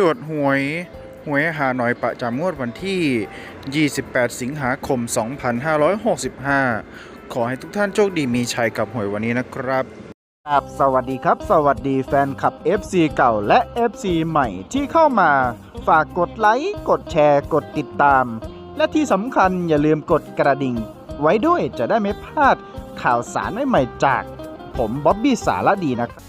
ตรวจหวยหวยหาหน่อยประจำงวดวันที่ 28 สิงหาคม 2565 ขอให้ทุกท่านโชคดีมีชัยกับหวยวันนี้นะครับครับสวัสดีครับ สวัสดีแฟนคลับ FC เก่าและ FC ใหม่ที่เข้ามา ฝากกดไลค์กดแชร์กดติดตาม และที่สำคัญอย่าลืมกดกระดิ่ง ไว้ด้วยจะได้ไม่พลาดข่าวสารใหม่ๆจาก ผมบ๊อบบี้สารดีนะครับ